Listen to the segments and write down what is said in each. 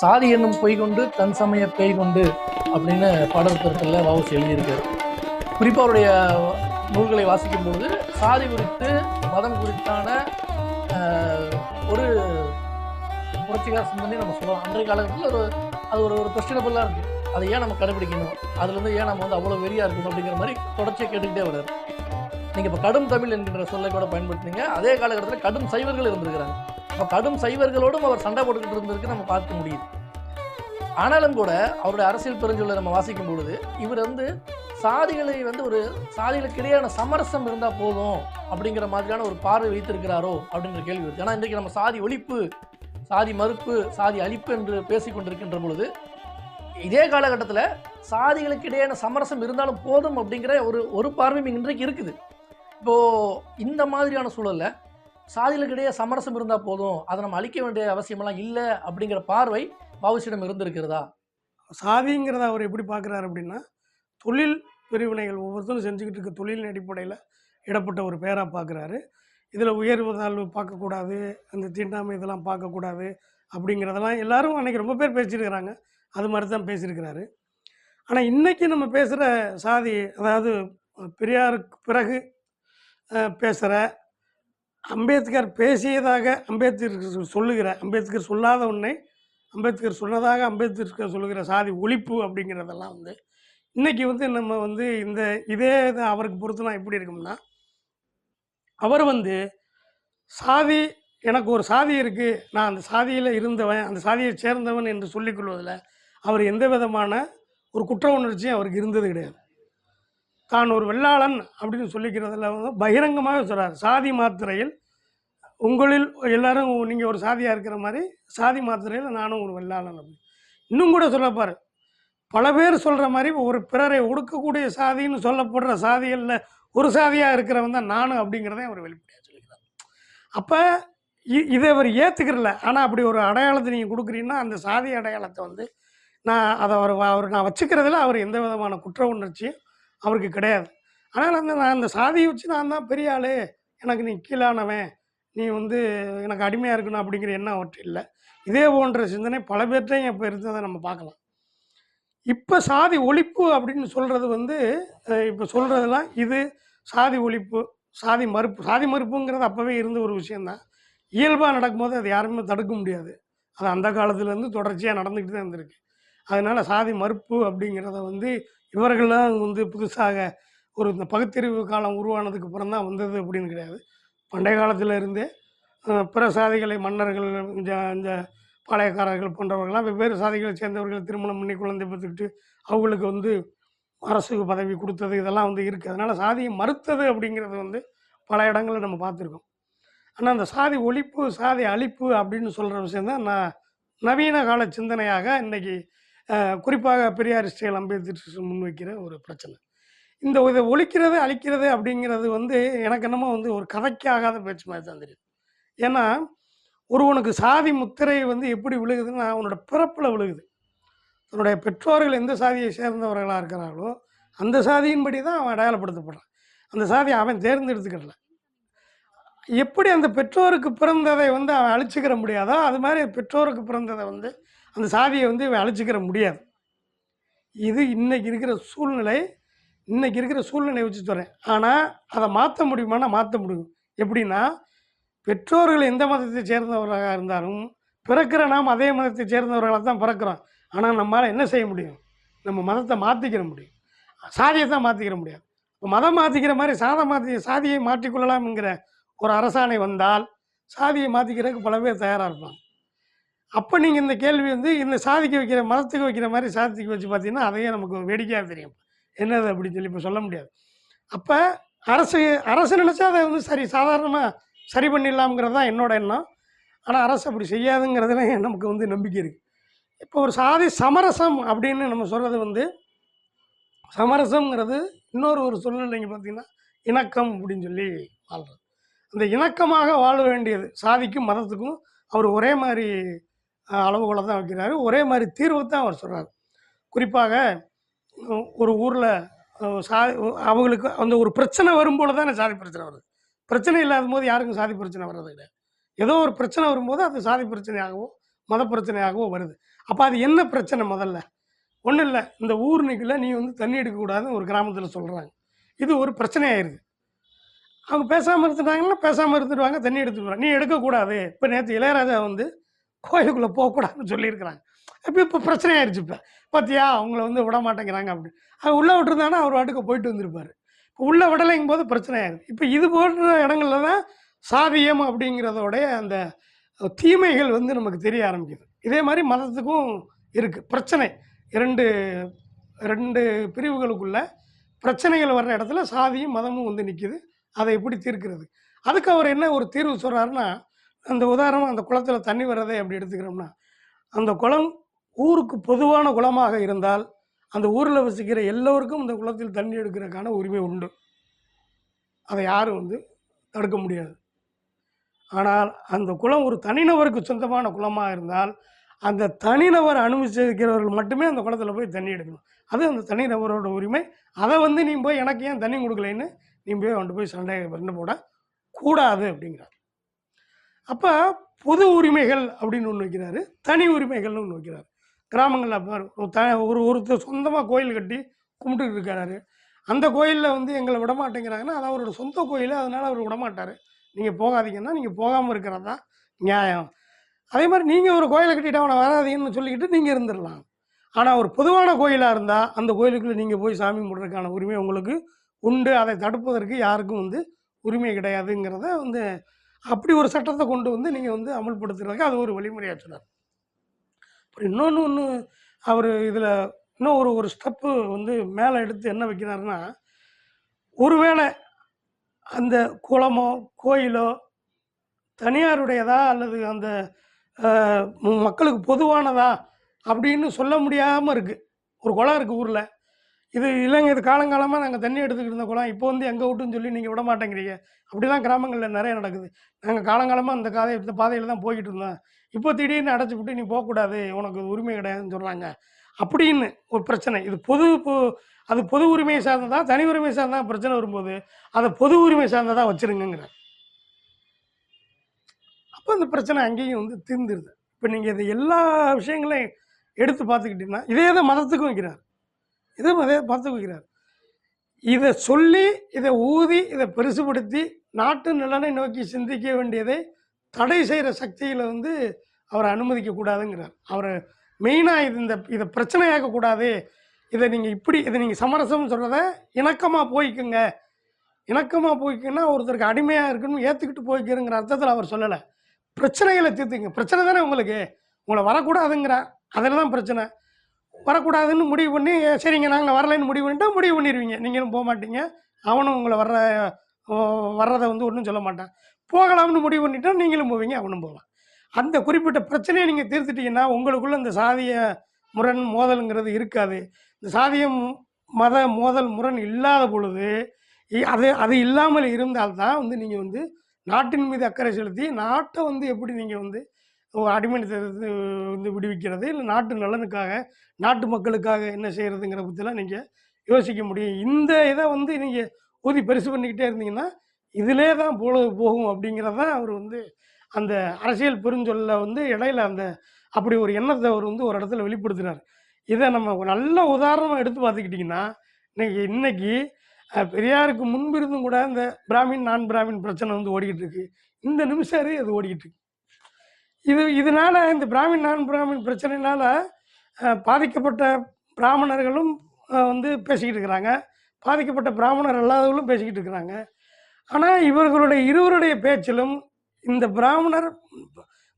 சாதி என்னும் பொய் கொண்டு தன் சமய பேய் கொண்டு அப்படின்னு பாடல்கருத்தில் வாவுசி எழுதியிருக்காரு. குறிப்பாக அவருடைய நூல்களை வாசிக்கும் பொழுது சாதி குறித்து மதம் குறித்தான ஒரு புரட்சிகர சிந்தனை நம்ம சொல்லலாம். அன்றைய காலகட்டத்தில் ஒரு அது ஒரு ஒரு கொஸ்டினபிளாக இருக்குது அதை ஏன் நம்ம கடைபிடிக்கணும்? அதுலேருந்து ஏன் நம்ம வந்து அவ்வளோ வெறியாக இருக்கணும் அப்படிங்கிற மாதிரி தொடர்ச்சியாக கேட்டுக்கிட்டே வர்றாரு. நீங்கள் இப்போ கடும் தமிழ் என்கின்ற சொல்லை கூட பயன்படுத்துனீங்க. அதே காலகட்டத்தில் கடும் சைவர்கள் இருந்திருக்கிறாங்க. அப்போ கடும் சைவர்களோடும் அவர் சண்டை போட்டுக்கிட்டு இருந்திருக்கு நம்ம பார்க்க முடியுது. ஆனாலும் கூட அவருடைய அரசியல் பெருஞ்சொல்லை நம்ம வாசிக்கும் பொழுது இவர் வந்து சாதிகளை வந்து ஒரு சாதிகளுக்கு இடையான சமரசம் இருந்தால் போதும் அப்படிங்கிற மாதிரியான ஒரு பார்வை வைத்திருக்கிறாரோ அப்படின்ற கேள்வி வருது. ஏன்னா இன்றைக்கு நம்ம சாதி ஒழிப்பு சாதி மறுப்பு சாதி அழிப்பு என்று பேசிக்கொண்டிருக்கின்ற பொழுது இதே காலகட்டத்தில் சாதிகளுக்கு இடையான சமரசம் இருந்தாலும் போதும் அப்படிங்கிற ஒரு ஒரு பார்வையும் இன்றைக்கு இருக்குது. இப்போது இந்த மாதிரியான சூழலில் சாதிகளுக்கு இடையே சமரசம் இருந்தால் போதும். அதை நம்ம அழிக்க வேண்டிய அவசியமெல்லாம் இல்லை அப்படிங்கிற பார்வை பாவுசியிடம் இருந்திருக்கிறதா? சாதிங்கிறத அவர் எப்படி பார்க்குறாரு அப்படின்னா தொழில் பிரிவினைகள் ஒவ்வொருத்தரும் செஞ்சுக்கிட்டு இருக்க தொழிலின் அடிப்படையில் இடப்பட்ட ஒரு பேராக பார்க்குறாரு. இதில் உயர்வு தாழ்வு பார்க்கக்கூடாது அந்த தீண்டாமை இதெல்லாம் பார்க்கக்கூடாது அப்படிங்கிறதெல்லாம் எல்லாரும் அன்றைக்கி ரொம்ப பேர் பேசியிருக்கிறாங்க. அது மாதிரி தான் பேசியிருக்கிறாரு. ஆனால் இன்றைக்கி நம்ம பேசுகிற சாதி அதாவது பெரியாருக்கு பிறகு பேசுகிற அம்பேத்கர் பேசியதாக அம்பேத்கர் சொல்லுகிற அம்பேத்கர் சொல்லாத ஒன்றை அம்பேத்கர் சொன்னதாக அம்பேத்கர் சொல்லுகிற சாதி ஒழிப்பு அப்படிங்கிறதெல்லாம் வந்து இன்றைக்கி வந்து நம்ம வந்து இந்த இதே இது அவருக்கு பொறுத்துலாம் எப்படி இருக்கும்னா அவர் வந்து சாதி எனக்கு ஒரு சாதி இருக்குது நான் அந்த சாதியில் இருந்தவன் அந்த சாதியை சேர்ந்தவன் என்று சொல்லிக்கொள்வதில் அவர் எந்த விதமான ஒரு குற்ற உணர்ச்சியும் அவருக்கு இருந்தது கிடையாது. தான் ஒரு வெள்ளாளன் அப்படின்னு சொல்லிக்கிறதுல வந்து பகிரங்கமாக சொல்கிறார் சாதி மாத்திரையில் உங்களில் எல்லாரும் நீங்கள் ஒரு சாதியாக இருக்கிற மாதிரி சாதி மாத்திரையில் நானும் ஒரு வெள்ளாளன் அப்படி இன்னும் கூட சொல்லப்பார் பல பேர் சொல்கிற மாதிரி ஒரு பிறரை ஒடுக்கக்கூடிய சாதின்னு சொல்லப்படுற சாதிகளில் ஒரு சாதியாக இருக்கிறவன் தான் நானும் அப்படிங்கிறதே அவர் வெளிப்படையாக சொல்லிக்கிறார். அப்போ இதை அவர் ஏற்றுக்கிறல ஆனால் அப்படி ஒரு அடையாளத்தை நீங்கள் கொடுக்குறீங்கன்னா அந்த சாதி அடையாளத்தை வந்து நான் அதை அவர் அவர் நான் வச்சுக்கிறதுல அவர் எந்த விதமான குற்ற உணர்ச்சியும் அவருக்கு கிடையாது. ஆனால் அந்த நான் அந்த சாதியை வச்சு நான் தான் பெரிய ஆள். எனக்கு நீ கீழானவன். நீ வந்து எனக்கு அடிமையாக இருக்கணும் அப்படிங்கிற எண்ணம் அவற்று இல்லை. இதே போன்ற சிந்தனை பல பேர்ட்டையும் இப்போ இருந்ததை நம்ம பார்க்கலாம். இப்போ சாதி ஒழிப்பு அப்படின்னு சொல்கிறது வந்து இப்போ சொல்கிறதுலாம் இது சாதி ஒழிப்பு சாதி மறுப்பு. சாதி மறுப்புங்கிறது அப்போவே இருந்த ஒரு விஷயந்தான் இயல்பாக நடக்கும்போது அது யாருமே தடுக்க முடியாது. அது அந்த காலத்துலேருந்து தொடர்ச்சியாக நடந்துக்கிட்டு தான் இருந்திருக்கு. அதனால் சாதி மறுப்பு அப்படிங்கிறத வந்து இவர்கள்லாம் வந்து புதுசாக ஒரு இந்த பகுத்தறிவு காலம் உருவானதுக்கு அப்புறம் தான் வந்தது அப்படின்னு கிடையாது. பண்டைய காலத்தில் இருந்தே பிற சாதிகளை மன்னர்கள் இந்த இந்த பாளையக்காரர்கள் போன்றவர்கள்லாம் வெவ்வேறு சாதிகளை சேர்ந்தவர்கள் திருமணம் பண்ணி குழந்தை பெற்றுக்கிட்டு அவங்களுக்கு வந்து அரசு பதவி கொடுத்தது இதெல்லாம் வந்து இருக்குது அதனால் சாதியை மறுத்தது அப்படிங்கிறது வந்து பல இடங்களில் நம்ம பார்த்துருக்கோம். ஆனால் அந்த சாதி ஒழிப்பு சாதி அழிப்பு அப்படின்னு சொல்கிற விஷயந்தான் நான் நவீன கால சிந்தனையாக இன்றைக்கி குறிப்பாக பெரியார் ஸ்டைல் அம்பேத்கர் முன்வைக்கிற ஒரு பிரச்சனை. இந்த இதை ஒழிக்கிறது அழிக்கிறது அப்படிங்கிறது வந்து எனக்கு என்னமோ வந்து ஒரு கதைக்கு ஆகாத பேச்சு மாதிரி தான் தெரியும் ஏன்னா ஒருவனுக்கு சாதி முத்திரை வந்து எப்படி விழுகுதுன்னா அவனோட பிறப்பில் விழுகுது. தன்னுடைய பெற்றோர்கள் எந்த சாதியை சேர்ந்தவர்களாக இருக்கிறார்களோ அந்த சாதியின்படி தான் அவன் அடையாளப்படுத்தப்படுறான். அந்த சாதியை அவன் தேர்ந்தெடுத்துக்கிறல எப்படி அந்த பெற்றோருக்கு பிறந்ததை வந்து அவன் அழிச்சிக்கிற முடியாதோ அது மாதிரி பெற்றோருக்கு பிறந்ததை வந்து அந்த சாதியை வந்து இவன் முடியாது. இது இன்றைக்கி இருக்கிற சூழ்நிலை இன்றைக்கி இருக்கிற சூழ்நிலை வச்சு சொல்கிறேன் ஆனால் அதை மாற்ற முடியுமானா மாற்ற முடியும். எப்படின்னா பெற்றோர்கள் எந்த மதத்தை சேர்ந்தவர்களாக இருந்தாலும் பிறக்கிற நாம் அதே மதத்தை சேர்ந்தவர்களாக தான் பிறக்கிறோம். ஆனால் நம்மளால் என்ன செய்ய முடியும்? நம்ம மதத்தை மாற்றிக்கிற முடியும். சாதியை தான் மாற்றிக்கிற முடியாது. இப்போ மதம் மாற்றிக்கிற மாதிரி சாதை மாற்றி சாதியை மாற்றிக்கொள்ளலாம்ங்கிற ஒரு அரசாணை வந்தால் சாதியை மாற்றிக்கிறதுக்கு பல பேர் தயாராக இருப்பாங்க. அப்போ நீங்கள் இந்த கேள்வி வந்து இந்த சாதிக்கு வைக்கிற மதத்துக்கு வைக்கிற மாதிரி சாதிக்க வச்சு பார்த்தீங்கன்னா அதையே நமக்கு வேடிக்கையாக தெரியும். என்னது அப்படின்னு சொல்லி இப்போ சொல்ல முடியாது. அப்போ அரசு அரசு நினச்சா அதை வந்து சரி சாதாரணமாக சரி பண்ணிடலாம்ங்கிறது தான் என்னோட எண்ணம். ஆனால் அரசு அப்படி செய்யாதுங்கிறதுல நமக்கு வந்து நம்பிக்கை இருக்குது இப்போ ஒரு சாதி சமரசம் அப்படின்னு நம்ம சொல்கிறது வந்து சமரசம்ங்கிறது இன்னொரு ஒரு சூழ்நிலைங்க பார்த்தீங்கன்னா இணக்கம் அப்படின்னு சொல்லி வாழ்கிறது அந்த இணக்கமாக வாழ வேண்டியது சாதிக்கும் மதத்துக்கும் அவர் ஒரே மாதிரி அளவுகோலை தான் வைக்கிறாரு. ஒரே மாதிரி தீர்வு தான் அவர் சொல்கிறார் குறிப்பாக ஒரு ஊரில் சா அவங்களுக்கு அந்த ஒரு பிரச்சனை வரும்போது தானே சாதி பிரச்சனை வருது. பிரச்சனை இல்லாத போது யாருக்கும் சாதி பிரச்சனை வர்றது கிடையாது ஏதோ ஒரு பிரச்சனை வரும்போது அது சாதி பிரச்சனையாகவோ மத பிரச்சனையாகவோ வருது. அப்போ அது என்ன பிரச்சனை முதல்ல? ஒன்றும் இல்லை. இந்த ஊர் நிற்கல நீ வந்து தண்ணி எடுக்கக்கூடாதுன்னு ஒரு கிராமத்தில் சொல்கிறாங்க இது ஒரு பிரச்சனையாயிருது அவங்க பேசாமல் இருந்துட்டாங்கன்னா பேசாமல் இருந்துடுவாங்க தண்ணி எடுத்துக்கிறாங்க நீ எடுக்கக்கூடாது இப்போ நேற்று இளையராஜா வந்து கோயிலுக்குள்ளே போகக்கூடாதுன்னு சொல்லியிருக்கிறாங்க. இப்போ இப்போ பிரச்சனை ஆயிடுச்சு இப்போ. பார்த்தியா அவங்கள வந்து விட மாட்டேங்கிறாங்க அப்படி. அது உள்ளே விட்டுருந்தானா அவர் வாட்டுக்கு போயிட்டு வந்திருப்பார். இப்போ உள்ளே விடலைங்கும் போது பிரச்சனை ஆயிடுது இப்போ இது போன்ற இடங்கள்ல தான் சாதியம் அப்படிங்கிறதோடைய அந்த தீமைகள் வந்து நமக்கு தெரிய ஆரம்பிக்குது. இதே மாதிரி மதத்துக்கும் இருக்குது பிரச்சனை. இரண்டு ரெண்டு பிரிவுகளுக்குள்ள பிரச்சனைகள் வர்ற இடத்துல சாதியும் மதமும் வந்து நிற்கிது அதை எப்படி தீர்க்கிறது? அதுக்கு அவர் என்ன ஒரு தீர்வு சொல்கிறாருன்னா அந்த உதாரணம் அந்த குளத்தில் தண்ணி வர்றதை அப்படி எடுத்துக்கிறோம்னா அந்த குளம் ஊருக்கு பொதுவான குளமாக இருந்தால் அந்த ஊரில் வசிக்கிற எல்லோருக்கும் இந்த குளத்தில் தண்ணி எடுக்கிறதுக்கான உரிமை உண்டு. அதை யாரும் வந்து தடுக்க முடியாது. ஆனால் அந்த குளம் ஒரு தனிநபருக்கு சொந்தமான குளமாக இருந்தால் அந்த தனிநபர் அனுமதிச்சிருக்கிறவர்கள் மட்டுமே அந்த குளத்தில் போய் தண்ணி எடுக்கணும். அது அந்த தனிநபரோட உரிமை. அதை வந்து நீ போய் எனக்கு ஏன் தண்ணி கொடுக்கலைன்னு நீ போய் கொண்டு போய் சண்டை பண்ண போட கூடாது அப்படிங்கிறார். அப்போ பொது உரிமைகள் அப்படின்னு ஒன்று வைக்கிறாரு தனி உரிமைகள்னு ஒன்று வைக்கிறாரு. கிராமங்களில் ஒரு த ஒரு ஒருத்தர் சொந்தமாக கோயில் கட்டி கும்பிட்டுட்டு இருக்காரு. அந்த கோயிலில் வந்து எங்களை விட மாட்டேங்கிறாங்கன்னா அது அவரோட சொந்த கோயில் அதனால் அவர் விடமாட்டார். நீங்கள் போகாதீங்கன்னா நீங்கள் போகாமல் இருக்கிறது தான் நியாயம். அதே மாதிரி நீங்கள் ஒரு கோயிலை கட்டிட்டு அவனை வராதீங்கன்னு சொல்லிக்கிட்டு நீங்கள் இருந்துடலாம். ஆனால் ஒரு பொதுவான கோயிலாக இருந்தால் அந்த கோயிலுக்குள்ளே நீங்கள் போய் சாமி கும்பிட்றதுக்கான உரிமை உங்களுக்கு உண்டு. அதை தடுப்பதற்கு யாருக்கும் வந்து உரிமை கிடையாதுங்கிறத வந்து அப்படி ஒரு சட்டத்தை கொண்டு வந்து நீங்கள் வந்து அமல்படுத்துறதுக்கு அது ஒரு வழிமுறையாக சொன்னார் அப்புறம் இன்னொன்று ஒன்று அவர் இதில் இன்னும் ஒரு ஒரு ஸ்டெப்பு வந்து மேலே எடுத்து என்ன வைக்கிறாருன்னா ஒருவேளை அந்த குளமோ கோயிலோ தனியாருடையதா அல்லது அந்த மக்களுக்கு பொதுவானதா அப்படின்னு சொல்ல முடியாமல் இருக்குது ஒரு குளம் இருக்குது ஊரில். இது இல்லைங்க இது காலங்காலமாக நாங்கள் தண்ணி எடுத்துக்கிட்டு இருந்த குளம். இப்போ வந்து எங்கே விட்டுன்னு சொல்லி நீங்கள் விட மாட்டேங்கிறீங்க. அப்படிலாம் கிராமங்களில் நிறைய நடக்குது. நாங்கள் காலங்காலமாக அந்த காதை இந்த பாதையில் தான் போய்கிட்டு இருந்தோம். இப்போ திடீர்னு அடைச்சி விட்டு நீ போகக்கூடாது உனக்கு உரிமை கிடையாதுன்னு சொல்கிறாங்க அப்படின்னு ஒரு பிரச்சனை. இது பொது அது பொது உரிமையை சார்ந்ததா தனி உரிமை சார்ந்தா பிரச்சனை வரும்போது அதை பொது உரிமை சார்ந்ததா வச்சுருங்கிற அப்போ அந்த பிரச்சனை அங்கேயும் வந்து தீர்ந்துருது. இப்போ நீங்கள் இது எல்லா விஷயங்களையும் எடுத்து பார்த்துக்கிட்டீங்கன்னா இதே தான் மதத்துக்கும் வைக்கிறார். இதுவும் அதே பார்த்து வைக்கிறார் இதை சொல்லி இதை ஊதி இதை பெருசுபடுத்தி நாட்டு நலனை நோக்கி சிந்திக்க வேண்டியதை தடை செய்கிற சக்தியில் வந்து அவரை அனுமதிக்க கூடாதுங்கிறார் அவரை மெயினாக இது இந்த இதை பிரச்சனையாக்க கூடாது. இதை நீங்கள் இப்படி இதை நீங்கள் சமரசம் சொல்கிறத இணக்கமாக போய்க்குங்க. இணக்கமாக போய்க்குன்னா ஒருத்தருக்கு அடிமையாக இருக்கணும் ஏற்றுக்கிட்டு போய்க்கிறங்கிற அர்த்தத்தில் அவர் சொல்லலை. பிரச்சனைகளை தீர்த்துங்க பிரச்சனை தானே உங்களுக்கு. உங்களை வரக்கூடாதுங்கிறார். அதில் தான் பிரச்சனை. வரக்கூடாதுன்னு முடிவு பண்ணி சரிங்க நாங்கள் வரலைன்னு முடிவு பண்ணிட்டா முடிவு பண்ணிடுவீங்க நீங்களும் போக மாட்டீங்க. அவனும் உங்களை வர்ற வர்றதை வந்து ஒன்றும் சொல்ல மாட்டான். போகலாம்னு முடிவு பண்ணிட்டா நீங்களும் போவீங்க அவனும் போகலாம். அந்த குறிப்பிட்ட பிரச்சனையை நீங்கள் தீர்த்துட்டீங்கன்னா உங்களுக்குள்ள இந்த சாதிய முரண் மோதலுங்கிறது இருக்காது. இந்த சாதியம் மத மோதல் முரண் இல்லாத பொழுது இ- அது அது இல்லாமல் இருந்தால்தான் வந்து நீங்கள் வந்து நாட்டின் மீது அக்கறை செலுத்தி நாட்டை வந்து எப்படி நீங்கள் வந்து அடிமைத்தனத்தை வந்து விடுவிக்கிறது? இல்லை நாட்டு நலனுக்காக நாட்டு மக்களுக்காக என்ன செய்கிறதுங்கிற பற்றிலாம் நீங்கள் யோசிக்க முடியும். இந்த இதை வந்து நீங்கள் ஊதி பெருசு பண்ணிக்கிட்டே இருந்தீங்கன்னா இதிலே தான் பொழுது போகும் அப்படிங்கிறதான் அவர் வந்து அந்த அரசியல் பெருஞ்சொல்ல வந்து இடையில அந்த அப்படி ஒரு எண்ணத்தை அவர் வந்து ஒரு இடத்துல வெளிப்படுத்தினார் இதை நம்ம ஒரு நல்ல உதாரணமாக எடுத்து பார்த்துக்கிட்டிங்கன்னா இன்னைக்கு இன்னைக்கு பெரியாருக்கு முன்பிருந்தும் கூட இந்த பிராமின் நான் பிராமின் பிரச்சனை வந்து ஓடிக்கிட்டு இருக்கு. இந்த நிமிஷம் அது ஓடிக்கிட்டு இருக்கு. இது இதனால இந்த பிராமின் நான் பிராமின் பிரச்சனைனால பாதிக்கப்பட்ட பிராமணர்களும் வந்து பேசிக்கிட்டு இருக்கிறாங்க. பாதிக்கப்பட்ட பிராமணர் அல்லாதவர்களும் பேசிக்கிட்டு இருக்கிறாங்க. ஆனால் இவர்களுடைய இருவருடைய பேச்சிலும் இந்த பிராமணர்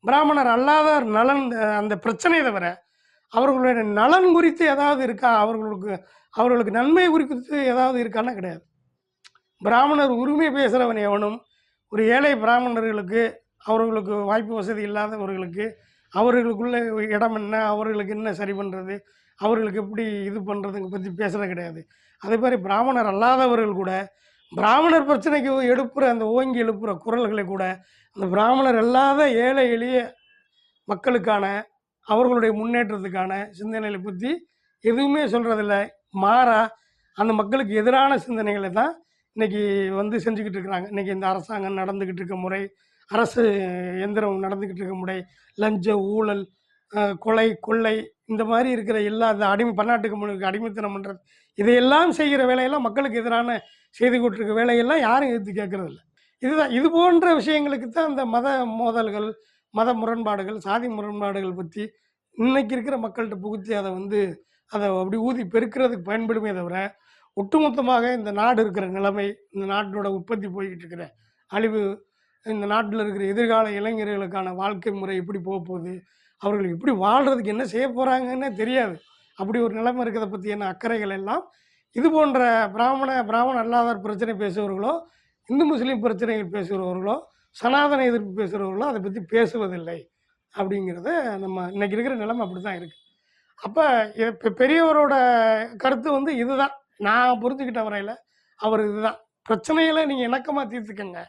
பிராமணர் அல்லாத நலன் அந்த பிரச்சனையை தவிர அவர்களுடைய நலன் குறித்து ஏதாவது இருக்கா? அவர்களுக்கு அவர்களுக்கு நன்மை குறித்து ஏதாவது இருக்கான்னா கிடையாது. பிராமணர் உரிமை பேசுகிறவன் எவனும் ஒரு ஏழை பிராமணர்களுக்கு அவர்களுக்கு வாய்ப்பு வசதி இல்லாதவர்களுக்கு அவர்களுக்குள்ள இடம் என்ன அவர்களுக்கு என்ன சரி பண்ணுறது அவர்களுக்கு எப்படி இது பண்ணுறதுங்க பற்றி பேசுகிறது கிடையாது. அதே மாதிரி பிராமணர் அல்லாதவர்கள் கூட பிராமணர் பிரச்சனைக்கு எழுப்புகிற அந்த ஓங்கி எழுப்புகிற குரல்களை கூட அந்த பிராமணர் அல்லாத ஏழை எளிய மக்களுக்கான அவர்களுடைய முன்னேற்றத்துக்கான சிந்தனைகளை பற்றி எதுவுமே சொல்கிறதில்ல மாறா அந்த மக்களுக்கு எதிரான சிந்தனைகளை தான் இன்றைக்கி வந்து செஞ்சுக்கிட்டு இருக்கிறாங்க. இன்னைக்கு இந்த அரசாங்கம் நடந்துக்கிட்டு இருக்க முறை அரசு எந்திரம் நடந்துக்கிட்டு இருக்க முறை லஞ்ச ஊழல் கொலை கொள்ளை இந்த மாதிரி இருக்கிற எல்லா அந்த அடிமை பன்னாட்டு கம்பெனிக்கு அடிமைத்தனம் பண்ணுறது இதையெல்லாம் செய்கிற வேலையெல்லாம் மக்களுக்கு எதிரான செய்து கொண்டிருக்க வேலையெல்லாம் யாரும் எதிர்த்து கேட்கறது இல்லை. இதுதான் இது போன்ற விஷயங்களுக்கு தான் இந்த மத மோதல்கள் மத முரண்பாடுகள் சாதி முரண்பாடுகள் பற்றி இன்னைக்கு இருக்கிற மக்கள்கிட்ட புகுத்தி அதை வந்து அதை அப்படி ஊதி பெருக்கிறதுக்கு பயன்படுமே தவிர ஒட்டுமொத்தமாக இந்த நாடு இருக்கிற நிலைமை இந்த நாட்டோட உற்பத்தி போய்கிட்டு இருக்கிற அழிவு இந்த நாட்டில் இருக்கிற எதிர்கால இளைஞர்களுக்கான வாழ்க்கை முறை எப்படி போக போகுது? அவர்கள் எப்படி வாழ்கிறதுக்கு என்ன செய்ய போகிறாங்கன்னே தெரியாது. அப்படி ஒரு நிலைமை இருக்கிறத பற்றியான அக்கறைகள் எல்லாம்? இது போன்ற பிராமண பிராமண அல்லாதார் பிரச்சனை பேசுபவர்களோ இந்து முஸ்லீம் பிரச்சனைகள் பேசுகிறவர்களோ சனாதன எதிர்ப்பு பேசுகிறவர்களோ அதை பற்றி பேசுவதில்லை. அப்படிங்கிறத நம்ம இன்னைக்கு இருக்கிற நிலைமை அப்படி தான் இருக்குது அப்போ இப்போ பெரியவரோட கருத்து வந்து இதுதான். நான் புரிஞ்சுக்கிட்ட வரையில் அவர் இதுதான். பிரச்சனைகளை நீங்கள் இணக்கமாக தீர்த்துக்கங்க.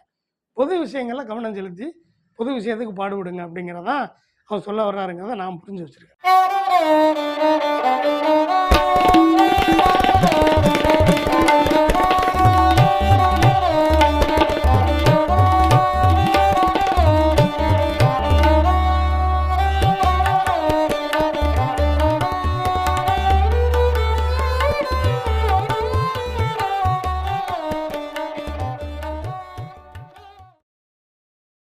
பொது விஷயங்கள்ல கவனம் செலுத்தி பொது விஷயத்துக்கு பாடுபடுங்க அப்படிங்கிறதான் அவர் சொல்ல வர்றாருங்கிறத நான் புரிஞ்சு வச்சுருக்கேன்.